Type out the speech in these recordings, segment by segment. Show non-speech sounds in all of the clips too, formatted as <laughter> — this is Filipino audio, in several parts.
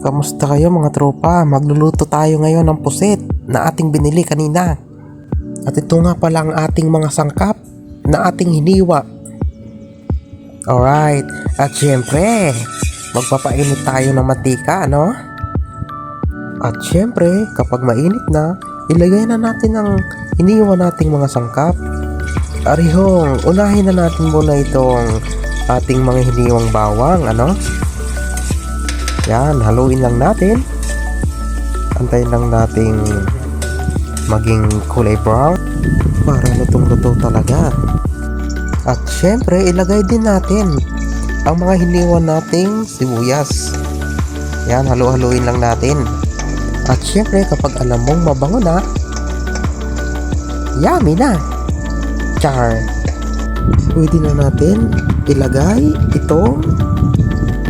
Kamusta kayo mga tropa? Magluluto tayo ngayon ng pusit na ating binili kanina. At ito nga pala ang ating mga sangkap na ating hiniwa. Alright, at syempre, magpapainit tayo ng mantika, ano? At syempre, kapag mainit na, ilagay na natin ang hiniwa nating mga sangkap. Arihong, unahin na natin muna itong ating mga hiniwang bawang, ano? Yan, haluin lang natin. Antayin lang nating maging kulay brown para lutong-luto talaga. At syempre, ilagay din natin ang mga hiniwan nating sibuyas. Yan, halu-haluin lang natin. At syempre, kapag alam mong mabango na, yummy na! Char! Pwede na natin ilagay itong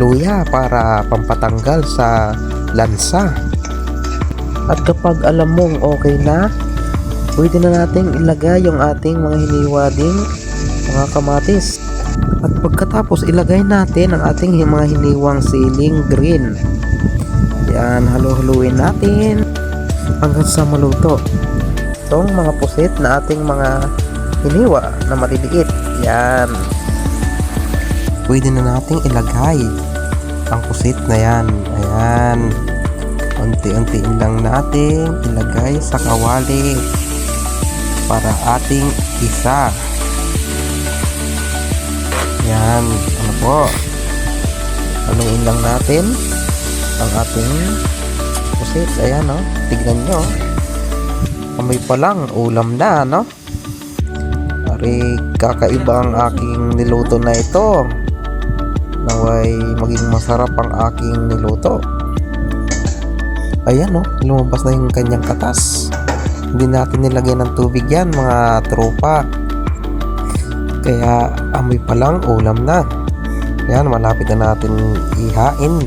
luya para pampatanggal sa lansa. At kapag alam mong okay na, pwede na nating ilagay yung ating mga hiniwa ding mga kamatis. At pagkatapos ilagay natin ang ating mga hiniwang siling green. Yan, halu-haluin natin hanggang sa maluto. Itong mga pusit na ating mga hiniwa na maliliit. Yan. Pwede na nating ilagay ang pusit na yan. Ayan. Unti-untiin lang natin ilagay sa kawali para ating isa. Yan. Ano po? Haluin lang natin ang ating pusit. Ayan, no? Tignan nyo. Amoy pa lang, ulam na, no? Pare, kakaiba ang aking niluto na ito. Naway maging masarap ang aking niluto. Ayan, no? Lumabas na yung kanyang katas. Hindi natin nilagyan ng tubig yan, mga tropa. Kaya amoy pa lang, ulam na. Yan, malapit na natin ihain.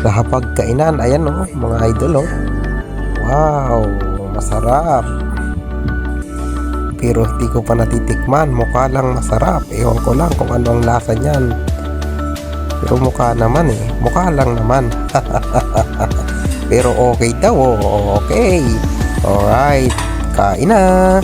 Kahapag kainan, ayan no, mga idol oh. Wow, masarap. Pero hindi ko pa natitikman, mukha lang masarap. Ewan ko lang kung ano ang lasa niyan. Pero mukha naman eh, mukha lang naman. <laughs> Pero okay daw, oh. okay. Alright, kain na.